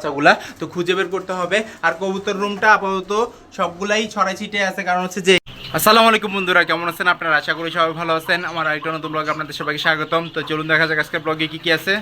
বাচ্চাগুলা, তো খুঁজে বের করতে হবে। আর কবুতর রুমটা আপাতত সবগুলাই ছড়াই ছিটে আছে, কারণ হচ্ছে যে আসসালামু আলাইকুম বন্ধুরা, কেমন আছেন আপনারা? আশা করি সবাই ভালো আছেন। আমার আরেকটা নতুন ব্লগে আপনাদের সবাইকে স্বাগতম। তো চলুন দেখা যাক আজকে ব্লগে কি কি আছে।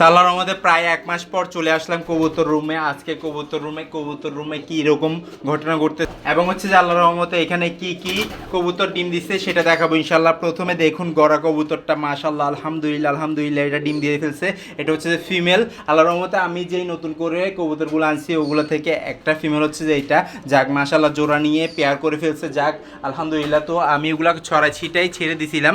তাহলে আমাদের প্রায় এক মাস পর চলে আসলাম কবুতর রুমে আজকে কবুতর রুমে কবুতর রুমে কি রকম ঘটনা ঘটতে এবং হচ্ছে যে আল্লাহর রহমতে এখানে কি কি কবুতর ডিম দিচ্ছে সেটা দেখাবো ইনশাল্লাহ প্রথমে দেখুন গড়া কবুতরটা মাশাল্লাহ আলহামদুলিল্লাহ আলহামদুলিল্লাহ, এটা ডিম দিয়ে ফেলছে। এটা হচ্ছে যে ফিমেল আল্লাহর রহমতে আমি যেই নতুন করে কবুতরগুলো আনছি, ওগুলো থেকে একটা ফিমেল হচ্ছে যে এটা যাক মাশাল্লাহ জোড়া নিয়ে পেয়ার করে ফেলছে। যাক, আলহামদুলিল্লাহ। তো আমি ওগুলা ছড়া ছিটাই ছেড়ে দিছিলাম।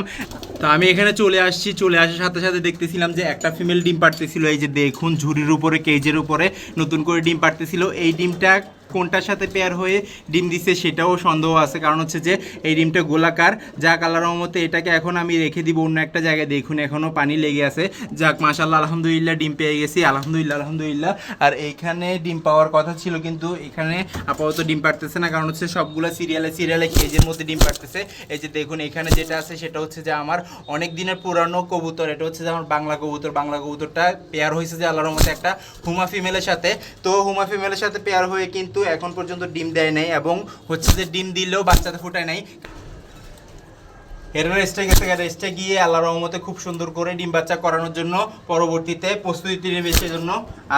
তো আমি এখানে চলে আসছি, চলে আসার সাথে সাথে দেখতেছিলাম যে একটা ফিমেল ডিম পাড়তেছিল এই যে দেখুন ঝুড়ির উপরে কেজের উপরে নতুন করে ডিম পারতেছিল এই ডিমটা কোনটার সাথে পেয়ার হয়ে ডিম দিছে সেটাও সন্দেহ আছে। কারণ হচ্ছে যে, এই ডিমটা গোলাকার। যা কালার মতে এটাকে এখন আমি রেখে দিব অন্য একটা জায়গায়। দেখুন এখনও পানি লেগে আছে। যাক মাশাল্লাহ আলহামদুলিল্লাহ, ডিম পেয়ে গেছি। আলহামদুলিল্লাহ আলহামদুলিল্লাহ। আর এইখানে ডিম পাওয়ার কথা ছিল, কিন্তু এখানে আপাতত ডিম পারতেছে না। কারণ হচ্ছে সবগুলো সিরিয়ালে সিরিয়ালে কেজের মধ্যে ডিম পারতেছে এই যে দেখুন, এখানে যেটা আছে, সেটা হচ্ছে যে আমার অনেক দিনের পুরানো কবুতর। এটা হচ্ছে যে আমার বাংলা কবুতর। বাংলা কবুতরটা পেয়ার হয়েছে যে আল্লাহর মধ্যে একটা হুমা ফিমেলের সাথে। তো হুমা ফিমেলের সাথে পেয়ার হয়ে কিন্তু এখন পর্যন্ত ডিম দেয় নাই এবং হচ্ছে যে ডিম দিলেও বাচ্চাতে ফুটায় নাই এর রেস্টে গেছে রেস্টে গিয়ে আল্লাহ রহমতে খুব সুন্দর করে ডিম বাচ্চা করানোর জন্য পরবর্তীতে প্রস্তুতি নেবে সেজন্য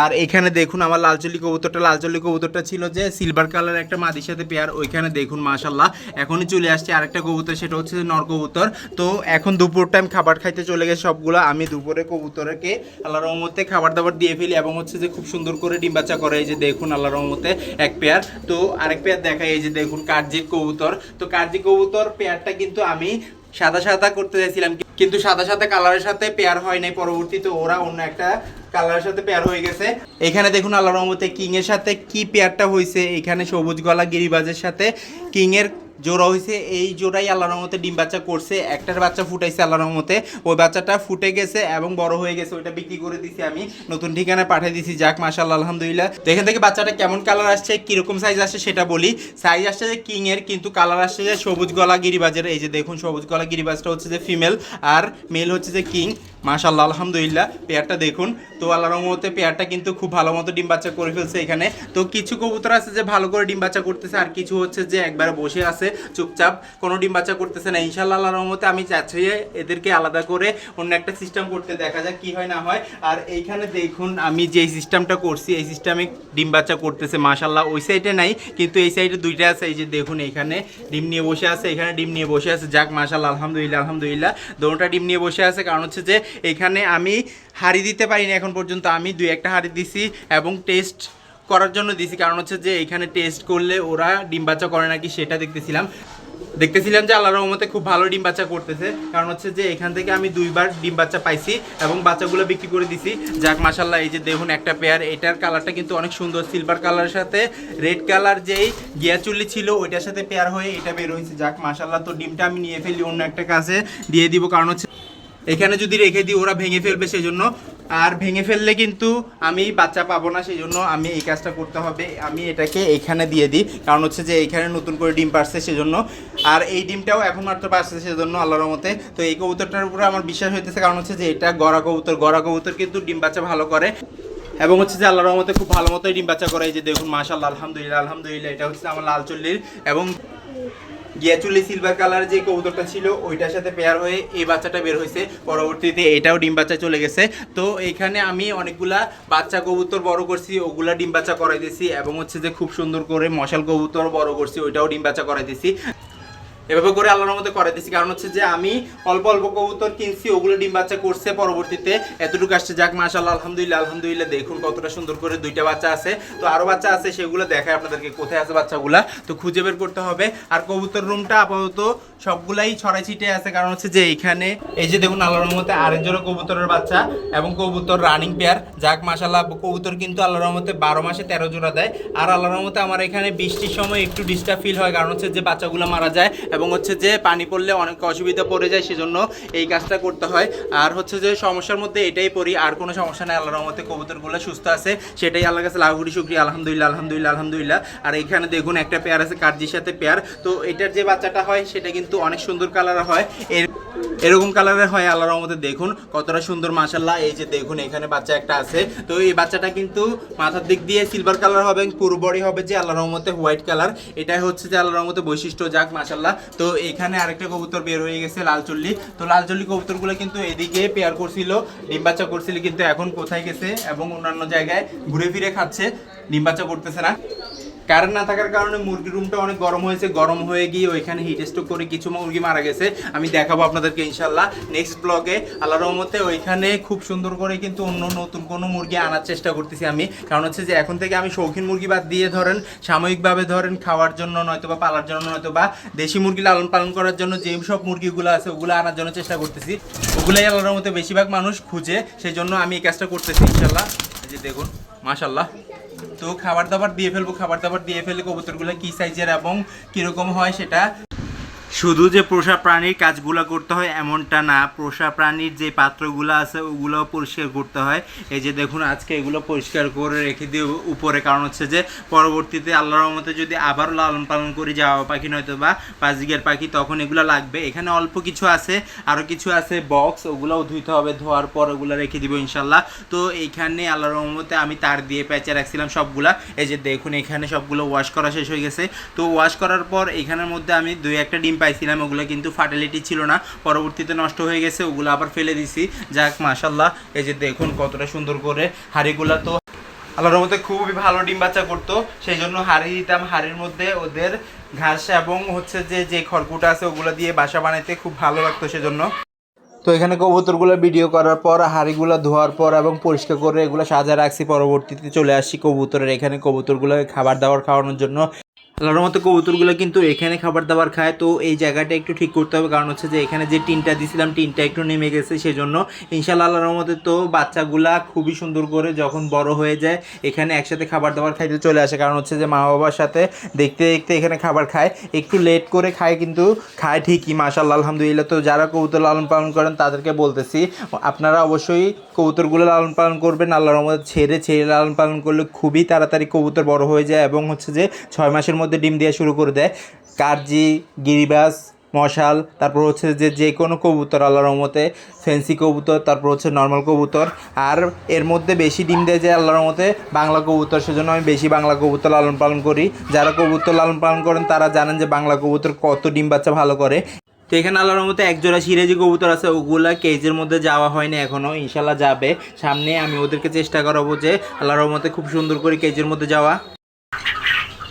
আর এখানে দেখুন আমার লালচল্লি কবুতরটা লালচল্লি কবুতরটা ছিল যে সিলভার কালার একটা মাদির সাথে পেয়ার ওইখানে দেখুন মাশাল্লাহ এখনই চলে আসছে আরেকটা কবুতর, সেটা হচ্ছে নর কবুতর। তো এখন দুপুর টাইম খাবার খাইতে চলে গেছে সবগুলো। আমি দুপুরে কবুতরকে আল্লাহ রহমতে খাবার দাবার দিয়ে ফেলি এবং হচ্ছে যে খুব সুন্দর করে ডিম বাচ্চা করে। এই যে দেখুন আল্লাহ রহমতে এক পেয়ার তো আরেক পেয়ার দেখাই, এই যে দেখুন কার্জির কবুতর। তো কার্জি কবুতর পেয়ারটা কিন্তু আমি সাদা সাদা করতে চাইছিলাম কিন্তু সাদা সাদা কালারের সাথে পেয়ার হয় নাই। পরবর্তীতে ওরা অন্য একটা কালারের সাথে পেয়ার হয়ে গেছে। এখানে দেখুন আল্লাহ রহমতে কিং এর সাথে কি পেয়ারটা হয়েছে এখানে সবুজ গলা গিরিবাজের সাথে কিং এর জোড়া হয়েছে এই জোড়াই আল্লাহ রহমতে ডিম বাচ্চা করছে, একটার বাচ্চা ফুটাইছে আল্লাহ রহমতে। ওই বাচ্চাটা ফুটে গেছে এবং বড় হয়ে গেছে, ওইটা বিক্রি করে দিছি আমি, নতুন ঠিকানায় পাঠিয়ে দিছি, যাক মাশাল্লাহ আলহামদুলিল্লাহ। তো এখান থেকে বাচ্চাটা কেমন কালার আসছে, কীরকম সাইজ আসছে সেটা বলি। সাইজ আসছে যে কিং এর, কিন্তু কালার আসছে যে সবুজ গলা গিরিবাজের। এই যে দেখুন, সবুজ গলা গিরিবাজটা হচ্ছে যে ফিমেল আর মেল হচ্ছে যে কিং মাশাল্লাহ আলহামদুলিল্লাহ, পেয়ারটা দেখুন। তো আল্লাহ রহমতে পেয়ারটা কিন্তু খুব ভালো মতো ডিম বাচ্চা করে ফেলছে এখানে। তো কিছু কবুতর আছে যে ভালো করে ডিম বাচ্চা করতেছে, আর কিছু হচ্ছে যে একবারে বসে আছে, চুপচাপ, কোনো ডিম বাচ্চা করতেছে না। ইনশাল্লাহ আল্লাহ রহমতে আমি চাচ্ছি এদেরকে আলাদা করে অন্য একটা সিস্টেম করতে, দেখা যাক কি হয় না হয়। আর এইখানে দেখুন, আমি যে সিস্টেমটা করছি, এই সিস্টেমে ডিম বাচ্চা করতেছে মাশাল্লাহ ওই সাইডে নাই, কিন্তু এই সাইডে দুইটা আছে, এই যে দেখুন এখানে ডিম নিয়ে বসে আছে, এখানে ডিম নিয়ে বসে আছে। যাক মাশাল্লাহ আলহামদুলিল্লাহ আলহামদুলিল্লাহ দোনোটা ডিম নিয়ে বসে আছে। কারণ হচ্ছে যে এখানে আমি হাড়ি দিতে পারিনি, এখন পর্যন্ত আমি দুই একটা হাড়ি দিছি এবং টেস্ট করার জন্য দিছি। কারণ হচ্ছে যে এখানে টেস্ট করলে ওরা ডিম বাচ্চা করে নাকি সেটা দেখতেছিলাম। দেখতেছিলাম যে আল্লাহর রহমতে খুব ভালো ডিম বাচ্চা করতেছে। কারণ হচ্ছে যে এখান থেকে আমি দুইবার ডিম বাচ্চা পাইছি এবং বাচ্চাগুলো বিক্রি করে দিছি। যাক মাসাল্লাহ এই যে দেখুন একটা পেয়ার এটার কালারটা কিন্তু অনেক সুন্দর। সিলভার কালারের সাথে রেড কালার যেই গিয়াচুল্লি ছিল, ওইটার সাথে পেয়ার হয়ে এটা বের হয়েছে। যাক মাসাল্লাহ তো ডিমটা আমি নিয়ে ফেলি অন্য একটা কাছে দিয়ে দিব। কারণ হচ্ছে এখানে যদি রেখে দিই, ওরা ভেঙে ফেলবে সেই জন্য আর ভেঙে ফেললে কিন্তু আমি বাচ্চা পাবো না সেই জন্য আমি এই কাজটা করতে হবে। আমি এটাকে এখানে দিয়ে দিই। কারণ হচ্ছে যে এখানে নতুন করে ডিম পারছে সেজন্য। আর এই ডিমটাও এখন মাত্র পারছে সেজন্য আল্লাহর মতে তো এই কবুতরটার উপরে আমার বিশ্বাস হইতেছে, কারণ হচ্ছে যে এটা গড়া কবুতর। গড়া কবুতর কিন্তু ডিম বাচ্চা ভালো করে। এবং হচ্ছে যে আল্লাহর রহমতে খুব ভালো মতোই ডিম বাচ্চা করে। এই যে দেখুন মাশাল্লাহ আলহামদুলিল্লাহ আলহামদুলিল্লাহ, এটা হচ্ছে আমার লাল চল্লির। এবং গিয়াচুলি সিলভার কালার যে কবুতরটা ছিল, ওইটার সাথে পেয়ার হয়ে এই বাচ্চাটা বের হয়েছে। পরবর্তীতে এটাও ডিম বাচ্চা চলে গেছে। তো এখানে আমি অনেকগুলা বাচ্চা কবুতর বড় করছি, ওগুলা ডিম বাচ্চা করাই দিয়েছি এবং হচ্ছে যে খুব সুন্দর করে মশাল কবুতর বড় করছি, ওইটাও ডিম বাচ্চা করাই দিয়েছি এভাবে করে আল্লাহর মধ্যে করে দিচ্ছি কারণ হচ্ছে যে আমি অল্প অল্প কবুতর কিনছি, ওগুলো ডিম বাচ্চা করছে পরবর্তীতে। এতটুকু আসছে যাক মাশাল্লাহ আলহামদুলিল্লাহ আলহামদুলিল্লাহ। দেখুন কতটা সুন্দর করে দুইটা বাচ্চা আছে। তো আরও বাচ্চা আছে, সেগুলো দেখায় আপনাদেরকে কোথায় আছে বাচ্চাগুলা। তো খুঁজে বের করতে হবে। আর কবুতর রুমটা আপাতত সবগুলাই ছড়াই ছিটে আছে। কারণ হচ্ছে যে এখানে এই যে দেখুন আল্লাহর মধ্যে আরেকজোড়া কবুতরের বাচ্চা এবং কবুতর রানিং পেয়ার যাক মাশাল্লাহ কবুতর কিন্তু আল্লাহর রহমতে বারো মাসে তেরো জোড়া দেয়। আর আল্লাহর রহমতে আমার এখানে বৃষ্টির সময় একটু ডিস্টার্ব ফিল হয়। কারণ হচ্ছে যে বাচ্চাগুলো মারা যায় এবং হচ্ছে যে পানি পড়লে অনেক অসুবিধা পড়ে যায়, সেজন্য এই কাজটা করতে হয়। আর হচ্ছে যে সমস্যার মধ্যে এটাই পড়ি, আর কোনো সমস্যা নেই, আল্লাহর রহমতে কবুতরগুলো সুস্থ আছে। সেটাই আল্লাহর কাছে লাগুড়ি শুক্রিয়া, আলহামদুলিল্লাহ আলহামদুলিল্লাহ আলহামদুলিল্লাহ। আর এখানে দেখুন একটা পেয়ার আছে, কার্জির সাথে পেয়ার তো এটার যে বাচ্চাটা হয়, সেটা কিন্তু অনেক সুন্দর কালার হয়। এর, এরকম কালারের হয়, আল্লাহর রহমতে দেখুন, কতটা সুন্দর মাশাল্লাহ এই যে দেখুন, এখানে বাচ্চা একটা আছে। তো এই বাচ্চাটা কিন্তু মাথার দিক দিয়ে সিলভার কালার হবে, পুরো বডি হবে যে আল্লাহর রহমতে হোয়াইট কালার এটাই হচ্ছে যে আল্লাহর রহমতে বৈশিষ্ট্য, যাক মাশাল্লাহ তো এখানে আরেকটা কবুতর বের হয়ে গেছে লাল চল্লি তো লাল চল্লি কবুতরগুলো কিন্তু এদিকে পেয়ার করছিল, ডিম বাচ্চা করছিল, কিন্তু এখন কোথায় গেছে এবং অন্যান্য জায়গায় ঘুরে ফিরে খাচ্ছে, ডিম বাচ্চা করতেছে না। কারেন্ট না থাকার কারণে মুরগির রুমটা অনেক গরম হয়েছে, গরম হয়ে গিয়ে ওইখানে হিট স্ট্রোক করে কিছু মুরগি মারা গেছে। আমি দেখাবো আপনাদেরকে ইনশাল্লাহ নেক্সট ব্লগে আল্লাহ রহমতে ওইখানে খুব সুন্দর করে কিন্তু অন্য নতুন কোনো মুরগি আনার চেষ্টা করতেছি আমি। কারণ হচ্ছে যে এখন থেকে আমি শৌখিন মুরগি বাদ দিয়ে ধরেন, সাময়িকভাবে ধরেন খাওয়ার জন্য নয়তো বা পালার জন্য নয়তো বা দেশি মুরগি লালন পালন করার জন্য যে সব মুরগিগুলো আছে ওগুলো আনার জন্য চেষ্টা করতেছি। ওগুলাই আল্লাহর রহমতে বেশিরভাগ মানুষ খুঁজে সেই জন্য আমি এই কাজটা করতেছি ইনশাল্লাহ যে দেখুন মাশাল্লাহ তো খাবার দাবার দিয়ে ফেলব, খাবার দাবার দিয়ে ফেলে কবুতরগুলো কি সাইজের এবং কীরকম হয় সেটা শুধু যে পোষা প্রাণীর কাজগুলো করতে হয় এমনটা না, পোষা প্রাণীর যে পাত্রগুলো আছে ওগুলোও পরিষ্কার করতে হয়। এই যে দেখুন, আজকে এগুলো পরিষ্কার করে রেখে দিই উপরে, কারণ হচ্ছে যে পরবর্তীতে আল্লাহর রহমতে যদি আবার লালন পালন করি যাওয়া পাখি নয়তো বা পাঁচদিকের পাখি, তখন এগুলো লাগবে। এখানে অল্প কিছু আছে আরও কিছু আছে বক্স ওগুলোও ধুইতে হবে, ধোয়ার পর ওগুলো রেখে দিব ইনশাল্লাহ তো এইখানে আল্লাহর রহমতে আমি তার দিয়ে প্যাচে রাখছিলাম সবগুলা। এই যে দেখুন, এখানে সবগুলো ওয়াশ করা শেষ হয়ে গেছে। তো ওয়াশ করার পর এখানের মধ্যে আমি দুই একটা ডিম পাইছিলাম, ওগুলো কিন্তু ফার্টিলিটি ছিল না। পরবর্তীতে নষ্ট হয়ে গেছে, ওগুলো আবার ফেলে দিছি। যাক মাশাল্লাহ এই যে দেখুন কতটা সুন্দর করে হাড়িগুলা তো আল্লাহর মধ্যে খুবই ভালো ডিম বাচ্চা করতো। সেই জন্য হাড়ি দিতাম, হাড়ির মধ্যে ওদের ঘাস এবং হচ্ছে যে যে খড়কুটা আছে, ওগুলো দিয়ে বাসা বানাইতে খুব ভালো লাগতো সেজন্য। তো এখানে কবুতরগুলো ভিডিও করার পর, হাঁড়িগুলো ধোয়ার পর এবং পরিষ্কার করে এগুলো সাজা রাখছি। পরবর্তীতে চলে আসছি কবুতরের এখানে। কবুতরগুলো খাবার দাবার খাওয়ানোর জন্য আল্লাহর মতো কবুতরগুলো কিন্তু এখানে খাবার দাবার খায়, তো এই জায়গাটা একটু ঠিক করতে হবে। কারণ হচ্ছে যে এখানে যে টিনটা দিছিলাম, টিনটা একটু নেমে গেছে সেজন্য ইনশাল্লাহ আল্লাহর মতে তো বাচ্চাগুলা খুবই সুন্দর করে যখন বড় হয়ে যায়, এখানে একসাথে খাবার দাবার খাইতে চলে আসে। কারণ হচ্ছে যে মা বাবার সাথে দেখতে দেখতে এখানে খাবার খায়, একটু লেট করে খায় কিন্তু খায় ঠিকই মাশাল্লাহ আলহামদুলিল্লাহ। তো যারা কবুতর লালন পালন করেন, তাদেরকে বলতেছি, আপনারা অবশ্যই কবুতরগুলো লালন পালন করবেন। আল্লাহর মধ্যে ছেড়ে ছেড়ে লালন পালন করলে খুবই তাড়াতাড়ি কবুতর বড় হয়ে যায় এবং হচ্ছে যে ছয় মাসের মধ্যে ডিম দেওয়া শুরু করে দেয়। কার্জি গিরিবাস মশাল, তারপর হচ্ছে যে যে কোনো কবুতর, আল্লাহর রহমতে ফেন্সি কবুতর, তারপর হচ্ছে নর্মাল কবুতর। আর এর মধ্যে বেশি ডিম দেয় যে আল্লাহর রহমতে বাংলা কবুতর, সেজন্য আমি বেশি বাংলা কবুতর লালন পালন করি। যারা কবুতর লালন পালন করেন, তারা জানেন যে বাংলা কবুতর কত ডিম বাচ্চা ভালো করে। তো এখানে আল্লাহর মধ্যে একজোড়া সিরাজি কবুতর আছে, ওগুলা কেজের মধ্যে যাওয়া হয়নি এখনও ইনশাল্লাহ যাবে। সামনে আমি ওদেরকে চেষ্টা করাবো যে আল্লাহর মধ্যে খুব সুন্দর করে কেজের মধ্যে যাওয়া।